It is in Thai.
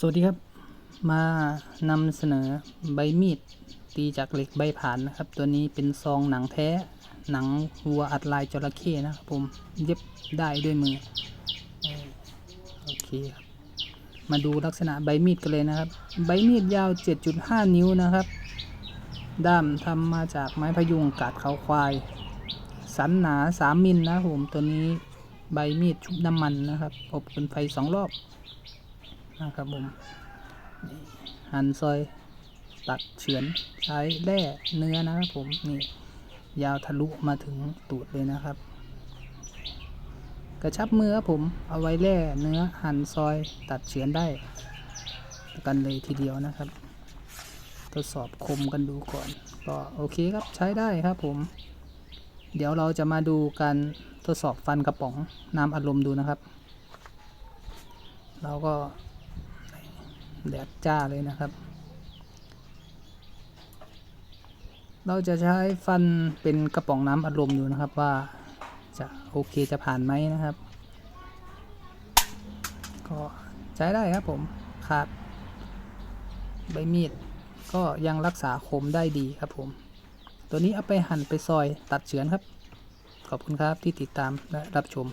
สวัสดีครับ มานำเสนอใบมีด ตีจากเหล็กใบผ่านนะครับ ตัวนี้เป็นซองหนังแท้ หนังวัวอัดลายจระเข้นะครับผมเย็บได้ด้วยมือโอเคครับมาดูลักษณะใบมีดกันเลยนะครับ ใบมีดยาว 7.5 นิ้วนะครับ ด้ามทำมาจากไม้พยุงกาดเขาควาย สันหนา 3 มิลนะครับผมตัวนี้ใบมีดชุบน้ำมันนะครับอบเป็นไฟสองรอบ นะครับผมหั่นซอยตัดเฉือนใช้แร่เนื้อนะครับผมนี่ยาวทะลุมาถึงตูดเลยนะครับ กระชับมือครับผมเอาไว้แร่เนื้อหั่นซอยตัดเฉือนได้ กันเลยทีเดียวนะครับ ทดสอบคมกันดูก่อน ก็โอเคครับใช้ได้ครับผม เดี๋ยวเราจะมาดูการทดสอบฟันกระป๋องน้ำอัดลมดูนะครับ เราก็ แดดจ้าเลยนะครับ เราจะใช้ฟันเป็นกระป๋องน้ำอัดลมอยู่นะครับว่าจะโอเคจะผ่านไหมนะครับ ก็ใช้ได้ครับผมขาดใบมีดก็ยังรักษาคมได้ดีครับผม ตัวนี้เอาไปหั่นไปซอยตัดเฉือนครับ ขอบคุณครับที่ติดตามและรับชม